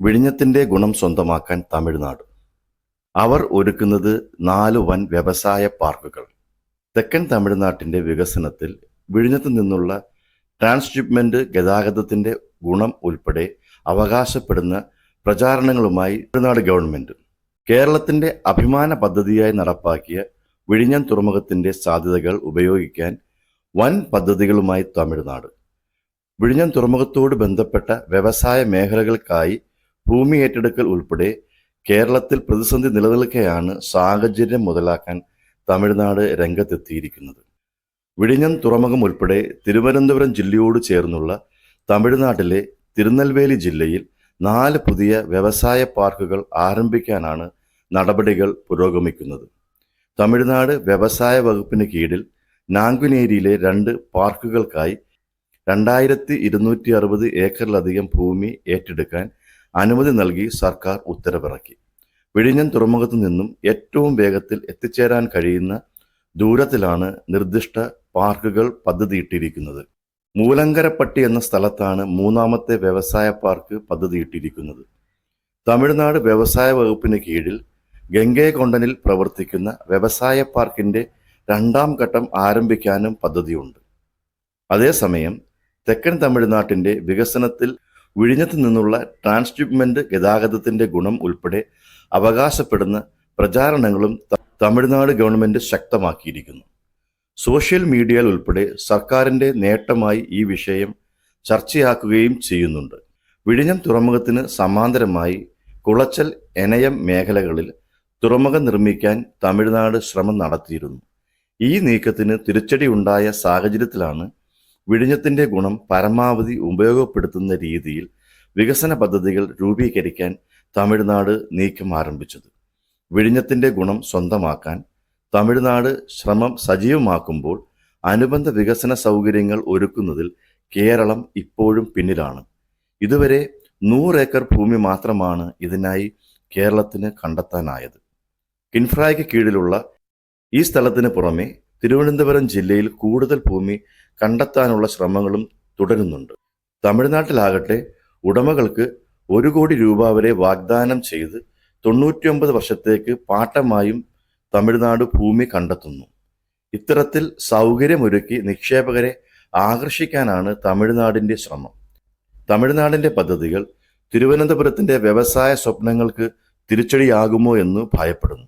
വിഴിഞ്ഞത്തിന്റെ ഗുണം സ്വന്തമാക്കാൻ തമിഴ്നാട്. അവർ ഒരുക്കുന്നത് നാല് വൻ വ്യവസായ പാർക്കുകൾ. തെക്കൻ തമിഴ്നാട്ടിന്റെ വികസനത്തിൽ വിഴിഞ്ഞത്തു നിന്നുള്ള ട്രാൻസ്ഷിപ്മെന്റ് ഗതാഗതത്തിന്റെ ഗുണം ഉൾപ്പെടെ അവകാശപ്പെടുന്ന പ്രചാരണങ്ങളുമായി തമിഴ്നാട് ഗവൺമെന്റ് കേരളത്തിന്റെ അഭിമാന പദ്ധതിയായി നടപ്പാക്കിയ വിഴിഞ്ഞം തുറമുഖത്തിന്റെ സാധ്യതകൾ ഉപയോഗിക്കാൻ വൻ പദ്ധതികളുമായി തമിഴ്നാട്. വിഴിഞ്ഞം തുറമുഖത്തോട് ബന്ധപ്പെട്ട വ്യവസായ മേഖലകൾക്കായി ഭൂമി ഏറ്റെടുക്കൽ ഉൾപ്പെടെ കേരളത്തിൽ പ്രതിസന്ധി നിലനിൽക്കെയാണ് സാഹചര്യം മുതലാക്കാൻ തമിഴ്നാട് രംഗത്തെത്തിയിരിക്കുന്നത്. വിഴിഞ്ഞം തുറമുഖം ഉൾപ്പെടെ തിരുവനന്തപുരം ജില്ലയോട് ചേർന്നുള്ള തമിഴ്നാട്ടിലെ തിരുനെൽവേലി ജില്ലയിൽ നാല് പുതിയ വ്യവസായ പാർക്കുകൾ ആരംഭിക്കാനാണ് നടപടികൾ പുരോഗമിക്കുന്നത്. തമിഴ്നാട് വ്യവസായ വകുപ്പിന് കീഴിൽ നാങ്കുനേരിയിലെ രണ്ട് പാർക്കുകൾക്കായി രണ്ടായിരത്തി ഇരുന്നൂറ്റി അറുപത് ഏക്കറിലധികം ഭൂമി ഏറ്റെടുക്കാൻ അനുമതി നൽകി സർക്കാർ ഉത്തരവിറക്കി. വിഴിഞ്ഞം തുറമുഖത്തു നിന്നും ഏറ്റവും വേഗത്തിൽ എത്തിച്ചേരാൻ കഴിയുന്ന ദൂരത്തിലാണ് നിർദ്ദിഷ്ട പാർക്കുകൾ പദ്ധതിയിട്ടിരിക്കുന്നത്. മൂലങ്കരപ്പട്ടി എന്ന സ്ഥലത്താണ് മൂന്നാമത്തെ വ്യവസായ പാർക്ക് പദ്ധതിയിട്ടിരിക്കുന്നത്. തമിഴ്നാട് വ്യവസായ വകുപ്പിന് കീഴിൽ ഗംഗൈകൊണ്ടനിൽ പ്രവർത്തിക്കുന്ന വ്യവസായ പാർക്കിന്റെ രണ്ടാം ഘട്ടം ആരംഭിക്കാനും പദ്ധതിയുണ്ട്. അതേസമയം തെക്കൻ തമിഴ്നാട്ടിന്റെ വികസനത്തിൽ വിഴിഞ്ഞത്ത് നിന്നുള്ള ട്രാൻസ്ഷിപ്മെന്റ് ഗതാഗതത്തിന്റെ ഗുണം ഉൾപ്പെടെ അവകാശപ്പെടുന്ന പ്രചാരണങ്ങളും തമിഴ്നാട് ഗവൺമെന്റ് ശക്തമാക്കിയിരിക്കുന്നു. സോഷ്യൽ മീഡിയയിൽ ഉൾപ്പെടെ സർക്കാരിന്റെ നേട്ടമായി ഈ വിഷയം ചർച്ചയാക്കുകയും ചെയ്യുന്നുണ്ട്. വിഴിഞ്ഞം തുറമുഖത്തിന് സമാന്തരമായി കുളച്ചൽ എനയം മേഖലകളിൽ തുറമുഖം നിർമ്മിക്കാൻ തമിഴ്നാട് ശ്രമം നടത്തിയിരുന്നു. ഈ നീക്കത്തിന് തിരിച്ചടി ഉണ്ടായ സാഹചര്യത്തിലാണ് വിഴിഞ്ഞത്തിന്റെ ഗുണം പരമാവധി ഉപയോഗപ്പെടുത്തുന്ന രീതിയിൽ വികസന പദ്ധതികൾ രൂപീകരിക്കാൻ തമിഴ്നാട് നീക്കം ആരംഭിച്ചത്. വിഴിഞ്ഞത്തിന്റെ ഗുണം സ്വന്തമാക്കാൻ തമിഴ്നാട് ശ്രമം സജീവമാക്കുമ്പോൾ അനുബന്ധ വികസന സൗകര്യങ്ങൾ ഒരുക്കുന്നതിൽ കേരളം ഇപ്പോഴും പിന്നിലാണ്. ഇതുവരെ നൂറ് ഏക്കർ ഭൂമി മാത്രമാണ് ഇതിനായി കേരളത്തിന് കണ്ടെത്താനായത്. കിൻഫ്രായ്ക്ക് കീഴിലുള്ള ഈ സ്ഥലത്തിന് പുറമെ തിരുവനന്തപുരം ജില്ലയിൽ കൂടുതൽ ഭൂമി കണ്ടെത്താനുള്ള ശ്രമങ്ങളും തുടരുന്നുണ്ട്. തമിഴ്നാട്ടിലാകട്ടെ ഉടമകൾക്ക് ഒരു കോടി രൂപ വരെ വാഗ്ദാനം ചെയ്ത് തൊണ്ണൂറ്റിയൊമ്പത് വർഷത്തേക്ക് പാട്ടമായും തമിഴ്നാട് ഭൂമി കണ്ടെത്തുന്നു. ഇത്തരത്തിൽ സൗകര്യമൊരുക്കി നിക്ഷേപകരെ ആകർഷിക്കാനാണ് തമിഴ്നാടിന്റെ ശ്രമം. തമിഴ്നാടിന്റെ പദ്ധതികൾ തിരുവനന്തപുരത്തിന്റെ വ്യവസായ സ്വപ്നങ്ങൾക്ക് തിരിച്ചടിയാകുമോ എന്ന് ഭയപ്പെടുന്നു.